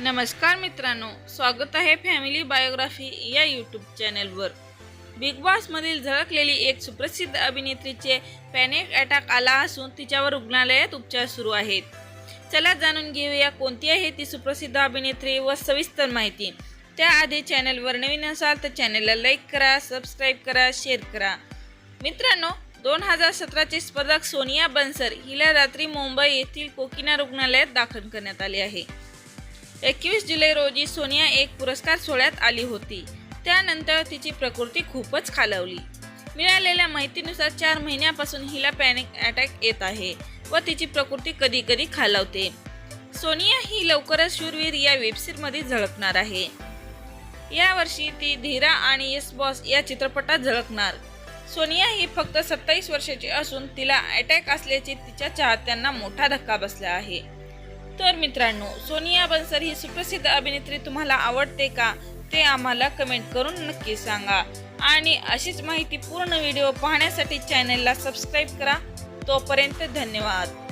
नमस्कार मित्रांनो स्वागत आहे फॅमिली बायोग्राफी या यूट्यूब चॅनलवर. बिग बॉसमधील झळकलेली एक सुप्रसिद्ध अभिनेत्रीचे पॅनिक अटॅक आला असून तिच्यावर रुग्णालयात उपचार सुरू आहेत. चला जाणून घेऊया कोणती आहे ती सुप्रसिद्ध अभिनेत्री व सविस्तर माहिती. त्याआधी चॅनलवर नवीन असाल तर चॅनलला लाईक करा सबस्क्राईब करा शेअर करा. मित्रांनो दोन हजार सतराचे स्पर्धक सोनिया बन्सर हिला रात्री मुंबई येथील कोकिना रुग्णालयात दाखल करण्यात आले आहे. एकवीस जुलै रोजी सोनिया एक पुरस्कार सोहळ्यात आली होती. त्यानंतर तिची प्रकृती खूपच खालावली. मिळालेल्या माहितीनुसार चार महिन्यापासून हिला पॅनिक अटॅक येत आहे व तिची प्रकृती कधी कधी खालावते. सोनिया ही लवकरच शूरवीर या वेबसिरीजमध्ये झळकणार आहे. यावर्षी ती धीरा आणि यस बॉस या चित्रपटात झळकणार. सोनिया ही फक्त सत्तावीस वर्षाची असून तिला अटॅक असल्याचे तिच्या चाहत्यांना मोठा धक्का बसला आहे. तर मित्रांनो सोनिया बन्सर ही सुप्रसिद्ध अभिनेत्री तुम्हाला आवडते का ते आम्हाला कमेंट करून नक्की सांगा. आणि अशीच माहिती पूर्ण व्हिडिओ पाहण्यासाठी चॅनलला सबस्क्राईब करा. तोपर्यंत धन्यवाद.